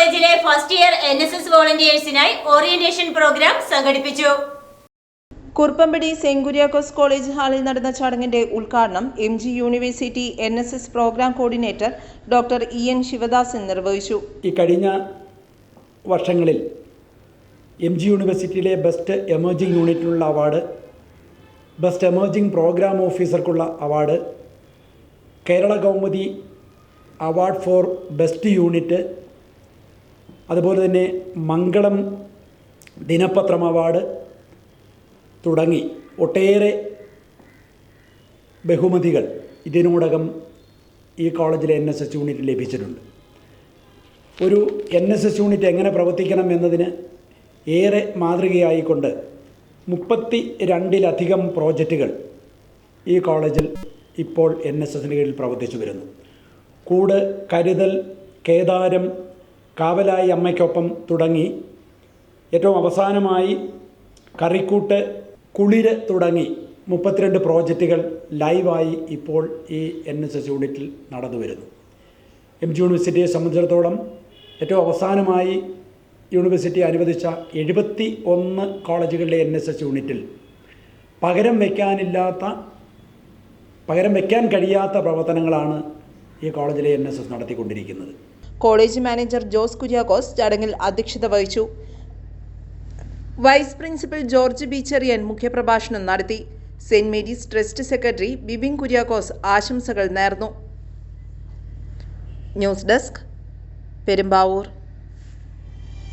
കോളേജിലെ first year N S S വോളണ്ടിയേഴ്സിനായി orientation program സംഘടിപ്പിച്ചു. Kuruppampady saint Kuriakose college ഹാളിൽ നടന്ന ചടങ്ങിന്റെ ഉദ്ഘാടനം M G university N S S program coordinator doctor E N Sivadasan നിർവഹിച്ചു. ഈ കഴിഞ്ഞ വർഷങ്ങളിൽ എം ജി യൂണിവേഴ്സിറ്റിയിലെ ബെസ്റ്റ് എമേർജിംഗ് യൂണിറ്റിനുള്ള award best emerging program ഓഫീസർക്കുള്ള award Kerala Kaumudi award for best unit അതുപോലെ തന്നെ മംഗളം ദിനപത്രം അവാർഡ് തുടങ്ങി ഒട്ടേറെ ബഹുമതികൾ ഇതിനോടകം ഈ കോളേജിലെ എൻ എസ് എസ് യൂണിറ്റ് ലഭിച്ചിട്ടുണ്ട്. ഒരു എൻ എസ് എസ് യൂണിറ്റ് എങ്ങനെ പ്രവർത്തിക്കണം എന്നതിന് ഏറെ മാതൃകയായിക്കൊണ്ട് മുപ്പത്തി രണ്ടിലധികം പ്രോജക്റ്റുകൾ ഈ കോളേജിൽ ഇപ്പോൾ എൻ എസ് എസിന് കീഴിൽ പ്രവർത്തിച്ചു വരുന്നു. കൂട് കരുതൽ കേദാരം കാവലായി അമ്മയ്ക്കൊപ്പം തുടങ്ങി. ഏറ്റവും അവസാനമായി കറിക്കൂട്ട് കുളിര് തുടങ്ങി. മുപ്പത്തിരണ്ട് പ്രോജക്റ്റുകൾ ലൈവായി ഇപ്പോൾ ഈ എൻ എസ് എസ് യൂണിറ്റിൽ നടന്നു വരുന്നു. എം ജി യൂണിവേഴ്സിറ്റിയെ സംബന്ധിച്ചിടത്തോളം ഏറ്റവും അവസാനമായി യൂണിവേഴ്സിറ്റി അനുവദിച്ച എഴുപത്തി ഒന്ന് കോളേജുകളിലെ എൻ എസ് എസ് യൂണിറ്റിൽ പകരം വയ്ക്കാനില്ലാത്ത പകരം വയ്ക്കാൻ കഴിയാത്ത പ്രവർത്തനങ്ങളാണ് ഈ കോളേജിലെ എൻ എസ് എസ് നടത്തിക്കൊണ്ടിരിക്കുന്നത്. കോളേജ് മാനേജർ ജോസ് കുര്യാക്കോസ് ചടങ്ങിൽ അധ്യക്ഷത വഹിച്ചു. വൈസ് പ്രിൻസിപ്പൽ ജോർജ് ബീച്ചറിയൻ മുഖ്യപ്രഭാഷണം നടത്തി. Saint Mary's trust secretary Bibin Kuriakose ആശംസകൾ നേർന്നു. News desk Perumbavoor.